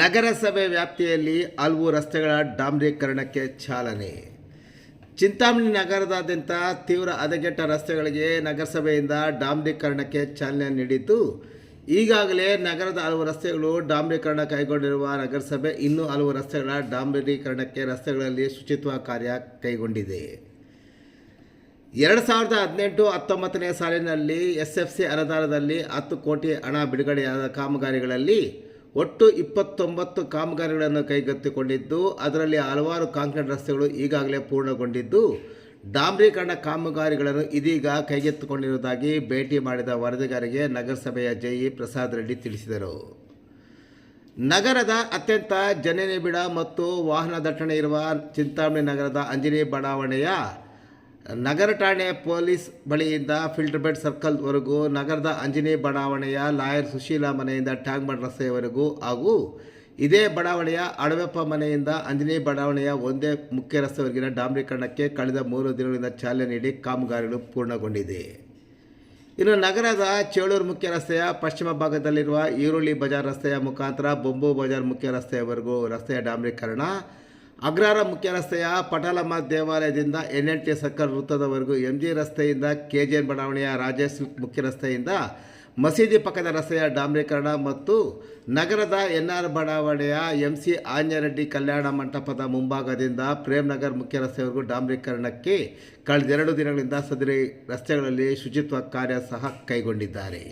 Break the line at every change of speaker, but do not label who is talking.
ನಗರಸಭೆ ವ್ಯಾಪ್ತಿಯಲ್ಲಿ ಹಲವು ರಸ್ತೆಗಳ ಡಾಂಬರೀಕರಣಕ್ಕೆ ಚಾಲನೆ. ಚಿಂತಾಮಣಿ ನಗರದಾದ್ಯಂತ ತೀವ್ರ ಹದಗೆಟ್ಟ ರಸ್ತೆಗಳಿಗೆ ನಗರಸಭೆಯಿಂದ ಡಾಂಬರೀಕರಣಕ್ಕೆ ಚಾಲನೆ ನೀಡಿದ್ದು, ಈಗಾಗಲೇ ನಗರದ ಹಲವು ರಸ್ತೆಗಳು ಡಾಂಬರೀಕರಣ ಕೈಗೊಂಡಿರುವ ನಗರಸಭೆ ಇನ್ನೂ ಹಲವು ರಸ್ತೆಗಳ ಡಾಂಬರೀಕರಣಕ್ಕೆ ರಸ್ತೆಗಳಲ್ಲಿ ಶುಚಿತ್ವ ಕಾರ್ಯ ಕೈಗೊಂಡಿದೆ. ಎರಡು ಸಾವಿರದ ಹದಿನೆಂಟು ಹತ್ತೊಂಬತ್ತನೇ ಸಾಲಿನಲ್ಲಿ ಎಸ್ ಎಫ್ ಸಿ ಅನುದಾನದಲ್ಲಿ ಹತ್ತು ಕೋಟಿ ಹಣ ಬಿಡುಗಡೆಯಾದ ಕಾಮಗಾರಿಗಳಲ್ಲಿ ಒಟ್ಟು ಇಪ್ಪತ್ತೊಂಬತ್ತು ಕಾಮಗಾರಿಗಳನ್ನು ಕೈಗೆತ್ತಿಕೊಂಡಿದ್ದು, ಅದರಲ್ಲಿ ಹಲವಾರು ಕಾಂಕ್ರೀಟ್ ರಸ್ತೆಗಳು ಈಗಾಗಲೇ ಪೂರ್ಣಗೊಂಡಿದ್ದು, ಡಾಂಬರೀಕರಣ ಕಾಮಗಾರಿಗಳನ್ನು ಇದೀಗ ಕೈಗೆತ್ತಿಕೊಂಡಿರುವುದಾಗಿ ಭೇಟಿ ಮಾಡಿದ ವರದಿಗಾರಿಗೆ ನಗರಸಭೆಯ ಜೈ ಪ್ರಸಾದ್ ರೆಡ್ಡಿ ತಿಳಿಸಿದರು. ನಗರದ ಅತ್ಯಂತ ಜನನಿಬಿಡ ಮತ್ತು ವಾಹನ ದಟ್ಟಣೆ ಇರುವ ಚಿಂತಾಮಣಿ ನಗರದ ಅಂಜನಿ ಬಡಾವಣೆಯ ನಗರ ಠಾಣೆ ಪೊಲೀಸ್ ಬಳಿಯಿಂದ ಫಿಲ್ಟರ್ ಬೆಡ್ ಸರ್ಕಲ್ವರೆಗೂ ನಗರದ ಅಂಜನಿ ಬಡಾವಣೆಯ ಲಾಯರ್ ಸುಶೀಲಾ ಮನೆಯಿಂದ ಟ್ಯಾಂಗ್ಮಡ್ ರಸ್ತೆಯವರೆಗೂ ಹಾಗೂ ಇದೇ ಬಡಾವಣೆಯ ಅಡವೆಪ್ಪ ಮನೆಯಿಂದ ಅಂಜನಿ ಬಡಾವಣೆಯ ಒಂದೇ ಮುಖ್ಯ ರಸ್ತೆವರೆಗಿನ ಡಾಂಬರೀಕರಣಕ್ಕೆ ಕಳೆದ ಮೂರು ದಿನಗಳಿಂದ ಚಾಲನೆ ನೀಡಿ ಕಾಮಗಾರಿಗಳು ಪೂರ್ಣಗೊಂಡಿದೆ. ಇನ್ನು ನಗರದ ಚೇಳೂರು ಮುಖ್ಯ ರಸ್ತೆಯ ಪಶ್ಚಿಮ ಭಾಗದಲ್ಲಿರುವ ಈರುಳ್ಳಿ ಬಜಾರ್ ರಸ್ತೆಯ ಮುಖಾಂತರ ಬೊಂಬು ಬಜಾರ್ ಮುಖ್ಯ ರಸ್ತೆಯವರೆಗೂ ರಸ್ತೆಯ ಡಾಂಬರೀಕರಣ ಅಗ್ರಹಾರ ಮುಖ್ಯ ರಸ್ತೆಯ ಪಟಾಲಮ್ಮ ದೇವಾಲಯದಿಂದ ಎನ್ ಎನ್ ಟಿ ಸರ್ಕಲ್ ವೃತ್ತದವರೆಗೂ ಎಂ ಜಿ ರಸ್ತೆಯಿಂದ ಕೆ ಜೆ ಎನ್ ಬಡಾವಣೆಯ ರಾಜೇಶ್ ಮುಖ್ಯ ರಸ್ತೆಯಿಂದ ಮಸೀದಿ ಪಕ್ಕದ ರಸ್ತೆಯ ಡಾಂಬರೀಕರಣ ಮತ್ತು ನಗರದ ಎನ್ ಆರ್ ಬಡಾವಣೆಯ ಎಂ ಸಿ ಆಂಜನರೆಡ್ಡಿ ಕಲ್ಯಾಣ ಮಂಟಪದ ಮುಂಭಾಗದಿಂದ ಪ್ರೇಮ್ ನಗರ್ ಮುಖ್ಯ ರಸ್ತೆಯವರೆಗೂ ಡಾಂಬರೀಕರಣಕ್ಕೆ ಕಳೆದೆರಡು ದಿನಗಳಿಂದ ಸದರಿ ರಸ್ತೆಗಳಲ್ಲಿ ಶುಚಿತ್ವ ಕಾರ್ಯ ಸಹ ಕೈಗೊಂಡಿದ್ದಾರೆ.